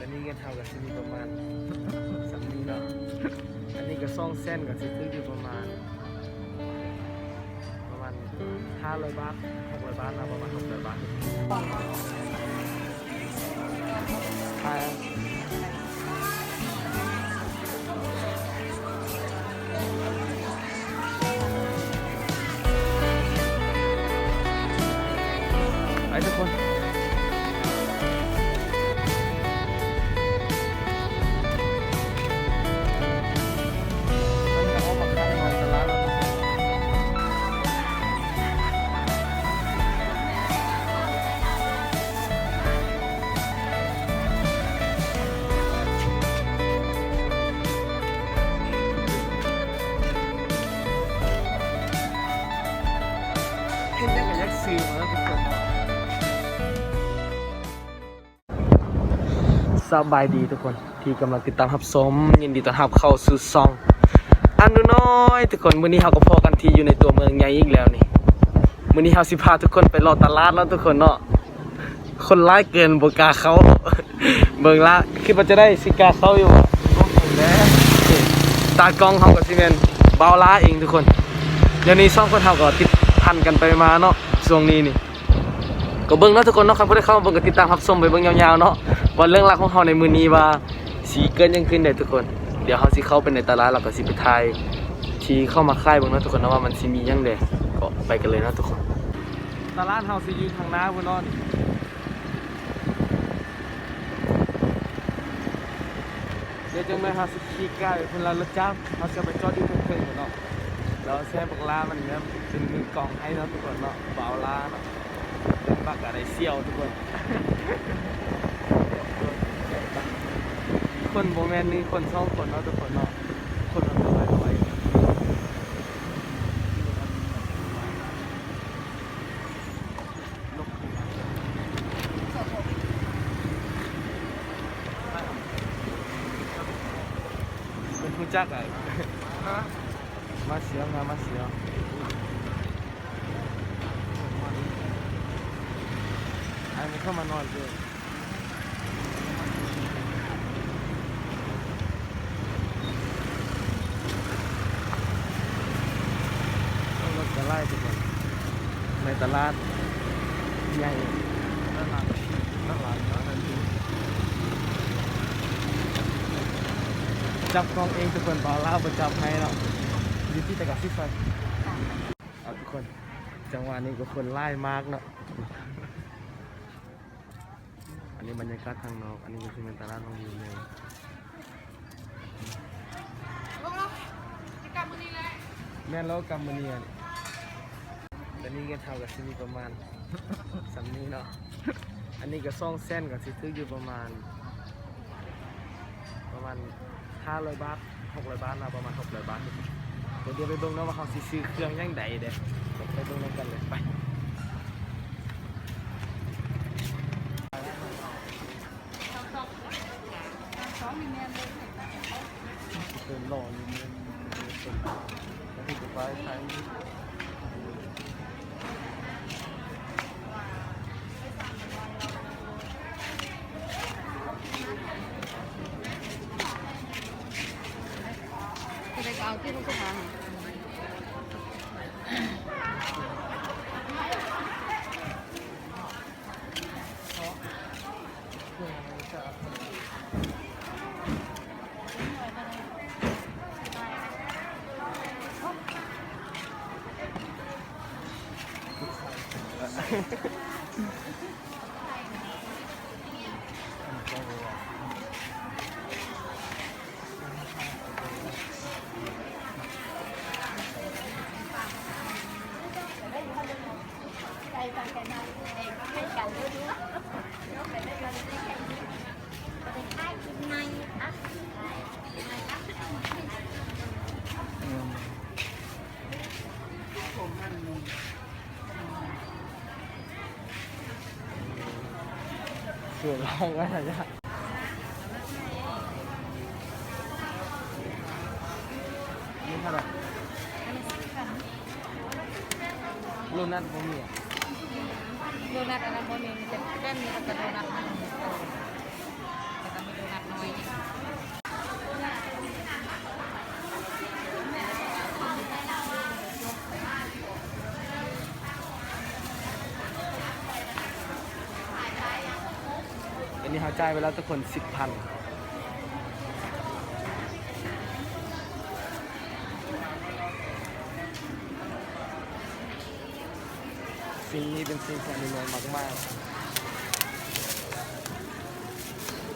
อันนี้เงินเท่ากับที่มีประมาณสามนี้เนาะอันนี้ก็ซ่องเส้นกับที่ซื้ออยู่ประมาณ ประมาณห้าร้อยบาทหกร้อยบาทนะประมาณหกร้อยบาทใช่ไป สบายดีทุกคนที่กำลังติดตามรับชมยินดีต้อนรับเข้าสู่ซองอันดูน้อยทุกคนมื้อนี้เฮาก็พอกันที่อยู่ในตัวเมืองใหญ่อีกแล้วนี่มื้อนี้เฮาสิพาทุกคนไปรอตลาดแล้วทุกคนเนาะคนร้ายเกินบ่กล้าเขาเบิ่งละคิดว่าจะได้สิกล้าเข้าอยู่บ่เห็นแล้วนี่ตากล้องเฮาก็สิแม่นเบาล้าเองทุกคนเดี๋ยวนี้สองคนเฮาก็ติดพันกันไปมาเนาะช่วงนี้นี่ก็เบิ่งเนาะทุกคนเนาะครบ่ได้เข้ามาเบิ่งก็ติดตามรับชมไปเบิ่งยาวๆเนาะ ว่าเรื่องราวของเฮาในมือนี้ว่าสีเกินยังขึ้นได้ทุกคน เดี๋ยวเฮาสิเข้าไปในตลาดแล้วก็สิไปถ่ายที่เข้ามาค่ายเบิ่งเนาะทุกคนเนาะว่ามันสิมียังแดก็ไปกันเลยเนาะทุกคน ตลาดเฮาสิอยู่ทางหน้าพุ่นนเดี๋ยวจังแม่เฮาสิขี่ไก่เพิ่นละรถจักรเฮาจะไปจอดอยู่เพิ่นๆพุ่นเนาะแล้วแซ่บักลามันเนี่ยเป็นมือกองให้เนาะทุกคนเนาะเบาลาเนาะเป็นบักอะไรเซี่ยวทุกคน คนโบแมนนี่คนสองคนเนาะทุกคนเนาะคนละร้อยร้อยเป็นผู้จักอะมาเสียงมามาเสียงไอ้มันเข้ามานอนเลยต้องรถจะไล่ทุกคนใน ตลาดใหญ่ตลาดตลาดเนาะทันทีจับกล้องเองทุกคนบอลล่าประจับให้เนาะอยู่ที่ตะกับที่ไฟเอาทุกคน จังหวะนี้ก็คนไล่มากเนาะอันนี้บรรยากาศทางนอก อันนี้ก็คือเป็นตลาดของอยู่เลยแม่นแล้วกำมือเนียน แต่นี่ก็เท่ากับที่มีประมาณ สำนี้เนาะ อันนี้ก็ซ่องเส้นกับสิซื้ออยู่ประมาณ ประมาณห้าร้อยบาทหกร้อยบาทนะประมาณหกร้อยบาทเดี๋ยวเดี๋ยวไปเบิ่งเนาะว่าเขาซื้อเครื่องยังใดเด้ไปเบิ่งนำกันเลยไปเป็นหล่ออยู่เนี่ยเป็นไปใช้ สวยร้องก็ได้จ้ะนี่เท่าไหร่รุ่นนั้นผมมีอะโดนัทอันนั้นโมเมนต์จะแก้มมีแต่โดนัทอันนั้นแต่ก็มีเขา จ่ายไปแล้วทุกคนสิบพันสิ่งนี้เป็นสิ่งที่อนุโลมมาก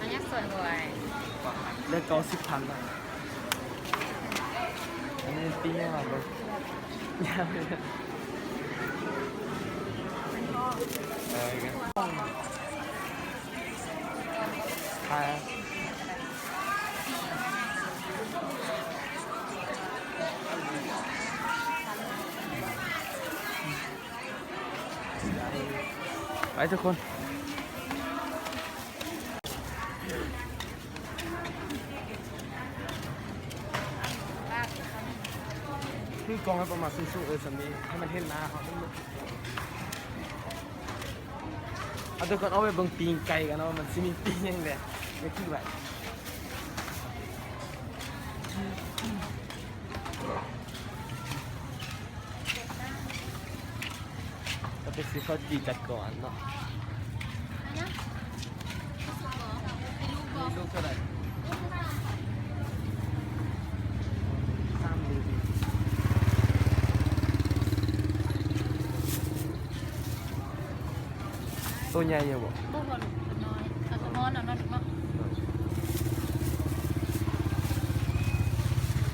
อันนี้สวยกว่าๆเลือกเกาสิบพันละอันนี้ตีมากเลยยาวเลย เออ ไปทุกคนคือกองให้ประมาณสูงๆเออสันี้ให้มันเห็นหน้าเขาเอาทุกคนเอาไปเบิ่งปีงไก่กันเนาะมันสิมีปีงยังไงไม่คือแบ บก็เป็นสิเขาจีจากก่อนเนาะอันนี้เป็นลูกบอลลูกเท่าไหร่สามลูกตัวใหญ่อยู่บ่ลูกบอลน้อยเอาตัวมอนเอาน้อยมาก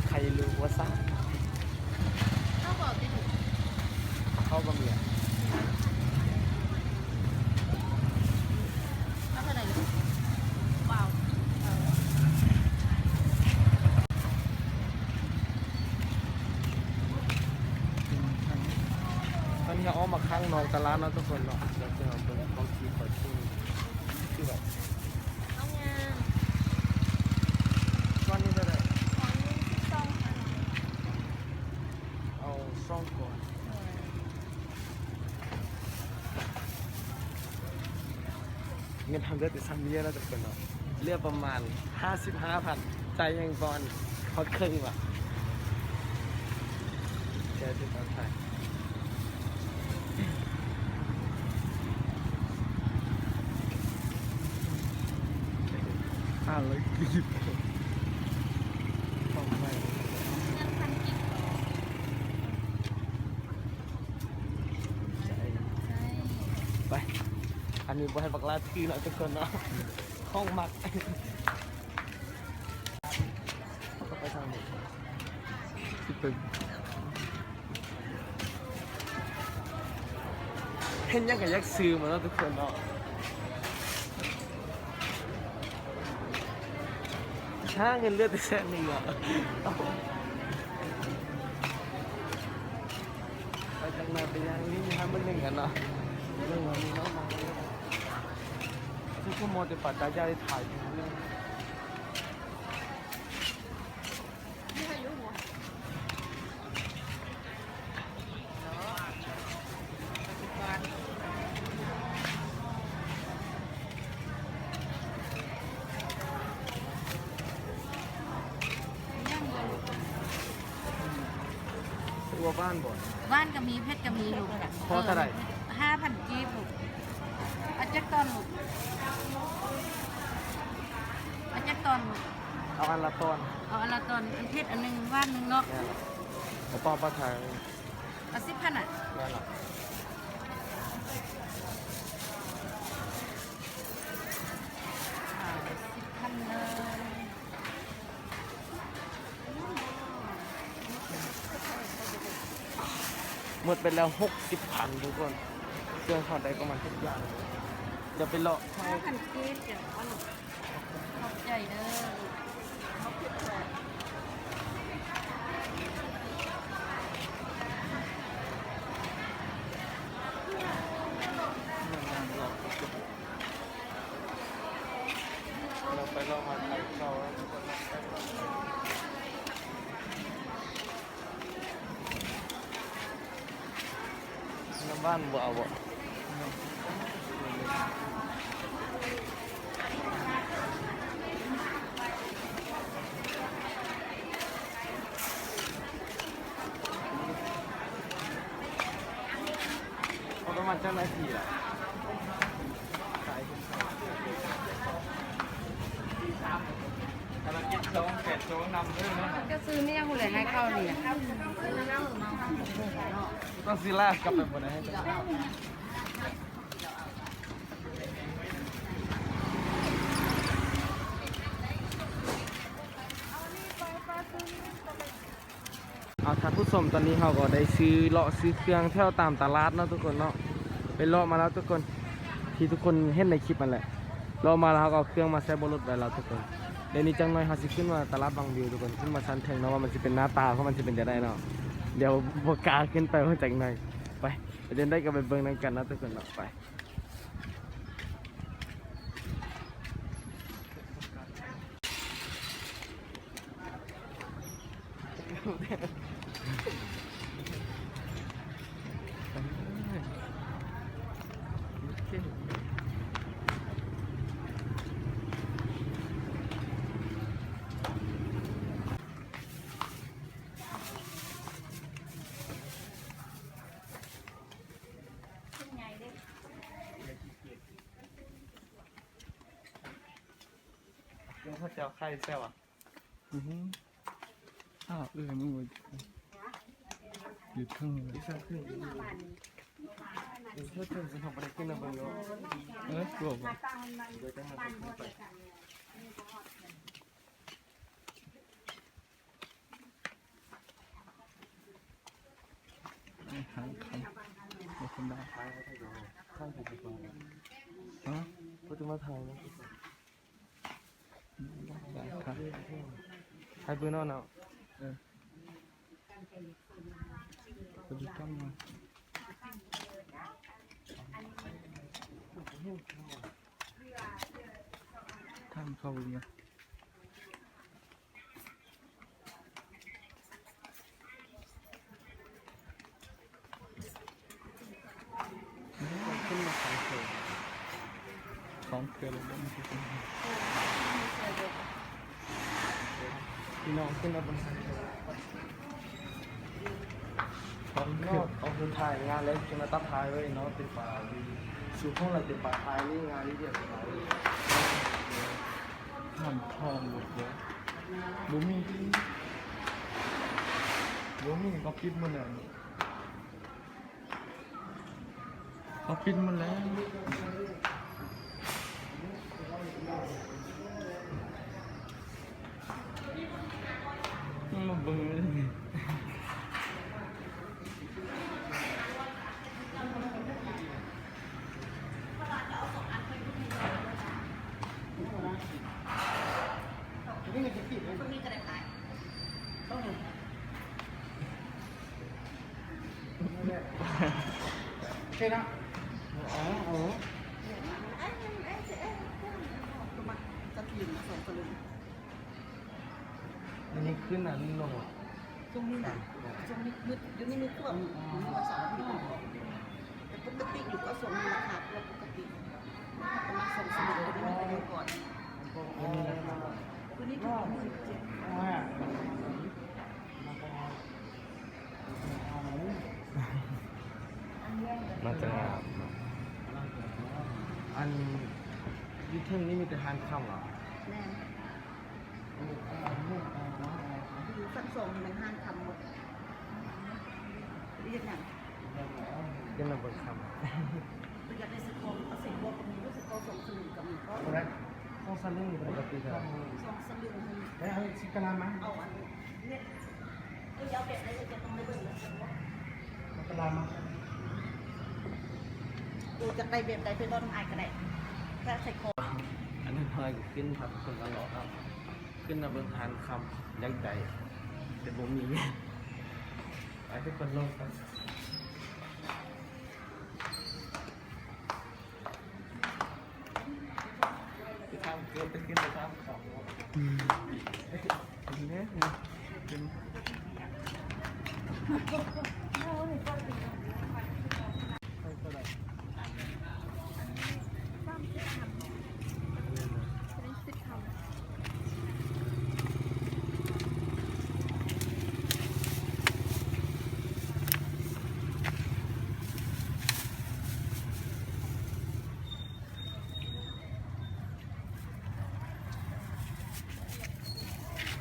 ใครรู้ว่าซ่า เข้าบอกติด เข้าบะเมีย เข้าเท่าไหร่ลูกว้าว ตอนนี้เอามาข้างนอก ตลาดเนาะทุกคนเนาะเดี๋ยวจะเอาเป็นของทีขอชิมคือแบบเอางานก้อนนี้เท่าไหร่ของสองพันเอาซ่องก่อนเงินทำได้แต่ซ้ำเยอะแล้วทุกคนเนาะเรียกประมาณ 55,000ใจายยังบอลฮอตครึ่งว่ะแกติดตามไทย ห้าร้อยกีบต้องไปยังพันกิโลใช่ใช่ไป อันนี้บให้บักลาทีเนาะทุกคนเนาะห้องมักก็ไปทางนี้ที่เป็นเห็นยังกับยักษ์ซื้อมาแล้วทุกคนเนาะ ช่างเงินเลือดแต่แค่นี้เหรอไปจากไหนไปยังนี่ทำมันหนึ่งกันเนาะเรื่องวันนี้เนาะมองเรื่องทุกคนมองแต่ปัจจัยจะได้ถ่ายถึงเรื่อง ไม่เคยรู้หัวย่างบอล ตัวบ้านบ่อย บ้านก็มีเพชรก็มีลูก พ อเท่าไหร่ห้าพันกีบลูกอาจักตอนลูกอาจักตอนลูกเอาอันละต้นเอาอนละตอนอันเพชรอันหนึ่งว่านหนึ่งเนาะแน่หรอเอาปอปลาทางเอาสิบพันอะแน่หรอ หมดไปแล้วหกสิบพันทุกคนเครื่องถอดได้ประมาณทุกอย่างจะไปเลาะให้ห้าพันกีบเดี๋ยวขอบใจเด้อลูก เราไปเลาะมาไทยเขาแล้วทุกคน น้ำบ้านบ่เอาบ่เอาประมาณเจ้าหน้าที่ล่ะขาย นำ ด้วยนะก็ซื้อไม่ยังหุ่นเลยให้เข้านี่ต้องซีลากลับไปบนไหนให้จังเอาท่านผู้ชมตอนนี้เราก็ได้ซื้อเลาะซื้อเครื่องแถวตามตลาดเนาะทุกคนเนาะไปเลาะมาแล้วทุกคนที่ทุกคนเห็นในคลิปมันแหละเลาะมาแล้วเราก็เอาเครื่องมาใส่บนรถไว้แล้วทุกคน เดี๋ยวนี้จังหน่อยเขาสิขึ้นมาตลาดบางวิวทุกคนขึ้นมาชั้นเทิงเนาะว่ามันจะเป็นหน้าตาเพราะมันจะเป็นจะได้เนาะเดี๋ยวบวกาขึ้นไปเพราะจังหน่อยไปเดินได้กับไปเบิ้งนั่งกันนะทุกคนเนาะไป ยัง เขาจะเอาไข่แซวอะอือฮึอ้าวเรื่องมึงว่าหยุดข้างเลยดิฉันขึ้นอยู่เดี๋ยวเชื่อเธอจะทำอะไรขึ้นนะเบงเนาะเออตัวบอกเดี๋ยวจะมาขึ้นไปไม่หางคำไม่คนได้ท้ายเขาจะอยู่ข้างผมดีกว่าฮะเขาจะมาถ่ายนะ ได้ครับ ถ่ายปืนนอนเนาะเออพอดีกันมาทำเข้าไปเนี่ย ขึ้นมาขายเสริม ของเกลือลงไปมันคือเป็น พี่น้องขึ้นมาบนเสริมของนอกเอาคือถ่ายงานแล้วจะมาตัดท้ายไว้เนาะเป็นป่าดีสู่ห้องเราเป็นป่าท้ายนี่งานนี้เดียวกันเลยทำทองหมดเลยบุมีบุมีก็ปิดมันแล้วเขาปิดมันแล้ว มาเบิ่งเลย ช่นะอ๋ออ๋อจะถึงสองสลึงมันยังขึ้นอะนี่ลงอะช่วงนี้นะช่วงนี้มืดอยู่นี่มืดท่วมอยู่นี่วสาร์อาที่แต่ปกติอยู่ก็ส่งราคาปกติประมาณสองสลึงก็ได้ไม่ได้ก่อนอันนี้นะครับตัวนี้ก็หมื่นเจ็ด น่าจะงามอันยูเทิงนี่มีแต่ทานข้าวเหรอแน่คือสักสองมันห้างคำหมดเรียกอย่างเป็นระเบิดคประหยัดในสกอร์เอาสิบวกกับมีรู้สึกเขาสองสลึงกับมีก็ำแล้วข้าวซาลิ่งปกติครับสองสลึงแล้วเอาชิคกะลามั้ยเอาอันนี้เออยาวแบบไหนจะต้องได้เบิ่งนะกะลามั้ย ดูจะได้แบบใดเป็นรถอายก็ได้แค่ใส่คออันนี้พอยขึ้นผัดคนละหลอครับ ขึ้นระเบิดทานคำยักษ์ใหญ่แต่ผมมีไปทุกคนลงครับไปทำเกือบไปขึ้นไปทำของเป็นเนี้ยเป็น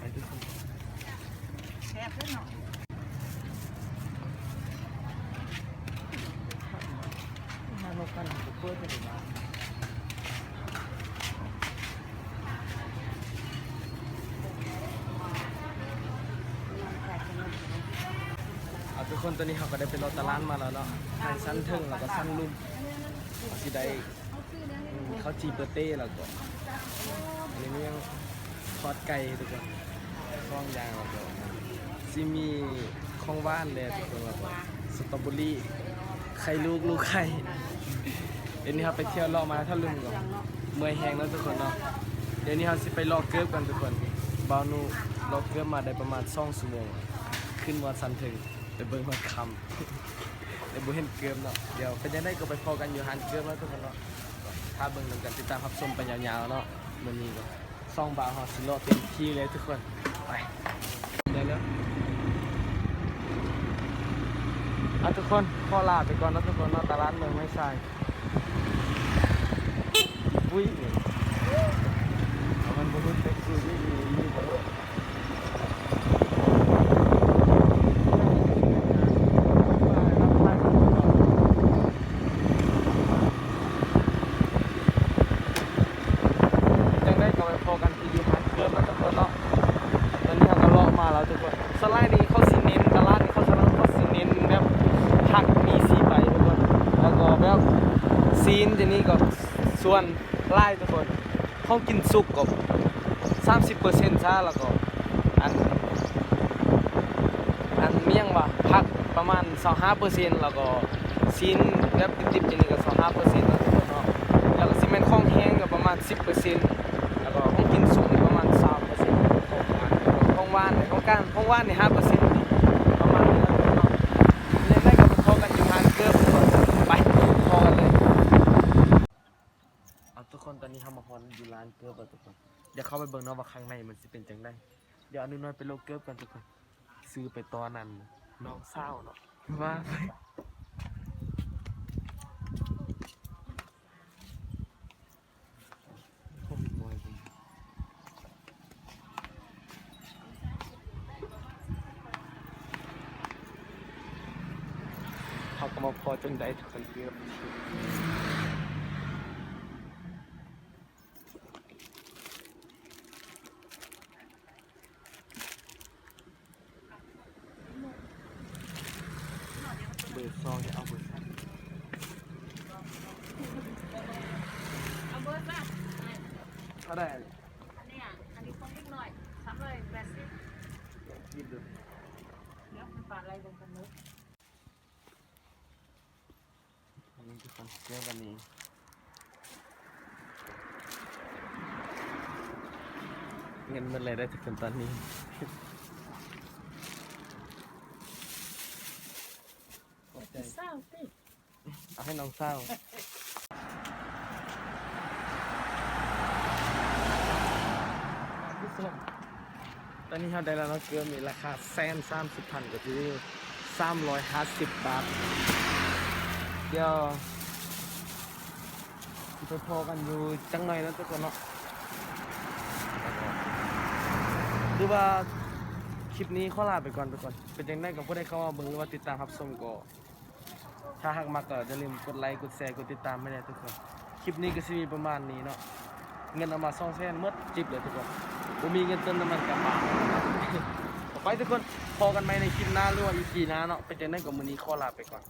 ไปทุกคน ซ่บด้วยเนาะ ห้าโลกันเปิดไปเลยนะเอาทุก คนตอนนี้เขาก็ได้ไปรอตลาดมาแล้วเนาะทางสั้นเทิงแล้วก็สั้นลุ่มเอาสิได้อืมข้าจีเปอร์เต้แล้วก็อันนี้มันยังทอดไก่ทุกคนข้องยางแล้วก็ซิมีของว่านเลยทุกคนแล้วก็สตรอเบอรี่ไข่ลูกลูกไข่เดี๋ยวนี้ครับไปเที่ยวลาะมาถ้าลืมก่อนเมื่อยแห้งแล้วทุกคนเนาะเดี๋ยวนี้เราสิไปลอกเกิบกันทุกคนบาวนูลอกเกิบมาได้ประมาณ2ชั่วโมงขึ้นวันสันถึง ไปเบิ่งวันคำเดี๋ยวบ่เห็นเกิบเนาะเดี๋ยวเป็นยังไงก็ไปพอกันอยู่หันเกิบแล้วทุกคนเนาะถ้าเบิ่งนำกันติดตามรับชมไปยาวๆเนาะมื้อนี้ก็ซ่องบาวฮาสิเลเต็มที่เลยทุกคนไปเดี๋ยวแล้วอะทุกคนขอลาไปก่อนนะทุกคนเนาะตลาดเมืองไม่ใช่อุ้ยเอามันบรุเป็นคุยที่มีมีบรุษจังได้ก็ไปพอกันที่อยู่หันเกินแล้วทุกคนเนาะตอนนี้เราก็เลาะมาแล้วทุกคนสไลด์นี้เขาสิเน้นตลาดนี้เขาสไลด์เขาสิเน้นแบบผักมีสีใบทุกคนแล้วก็แบบ ซีนจะนี่ก็ส่วน ไล่ทุกคนเขากินสุกก็สามสิบเปอร์เซ็นต์ซะแล้วก็อันอันเมี่ยงว่าพักประมาณสองห้าเปอร์เซ็นต์แล้วก็ซีนแบบดิบๆจะนี่ก็สองห้าเปอร์เซ็นต์แล้วทุกคนเนาะแล้วก็ซีเมนต์ข้องแห้งก็ประมาณสิบเปอร์เซ็นต์แล้วก็ของกินสุกประมาณสามเปอร์เซ็นต์ของหวานของก้ารของหวานนี่ห้าเปอร์เซ็นต์ประมาณนี้นะทุกคนเนาะยังได้ก็ไปพอกันอยู่ฮานเกือบทุกคนไปพอกันเลย เอาทุกคนตอนนี้ทำมาฮอนอยู่ร้านเกิร์บอะทุกคน เดี๋ยวเข้าไปเบิ่งเนาะว่าข้างในมันสิเป็นจังไดเดี๋ยวอนุน้อยไปโลกเกิร์บกันทุกคนซื้อไปตอนนั้นน้องเศร้าเนาะว่าไปโอ้ยมยเขาก็มาพอจังได้ทุกคนเกือบเบอร์ซองจะเอาเบอร์สาม เอาเบอร์ป่ะ เท่าไหร่อันนี้อะอันนี้คงนิดหน่อยสามร้อยแปดสิบหยิบดูเดี๋ยวมันปาดอะไรลงกันนุ๊กอันนี้ทุกคนเรื่องวันนี้เงินมันเลยได้ทุกคนตอนนี้ขอบใจเศร้าสิเอาให้น้องเศร้า ผู้ชม ตอนนี้เราได้แล้วเนาะเกลือมีราคาแสนสามสิบพันก็คือสามร้อยห้าสิบบาท เดี๋ยวไปพอกันอยู่จังหน่อยนะทุกคนเนาะคือว่าคลิปนี้ขอลาไปก่อนทุกคนเป็นยังไงกับผู้ใดเข้ามาเบิ่งหรือว่าติดตามรับชมก็ถ้าหากมากก็อย่าลืมกดไลค์กดแชร์กดติดตามไม่ได้ทุกคน คลิปนี้ก็สิมีประมาณนี้เนาะเงินเอามาซ่องแซนหมดจิบเลยทุกคน ผมมีเงินเติมน้ำมันกลับบ้านไปทุกคนพอกันไหมในคลิปหน้าหรือว่าอีพีหน้าเนาะเป็นจังได๋กับมือนี้ขอลาไปก่อน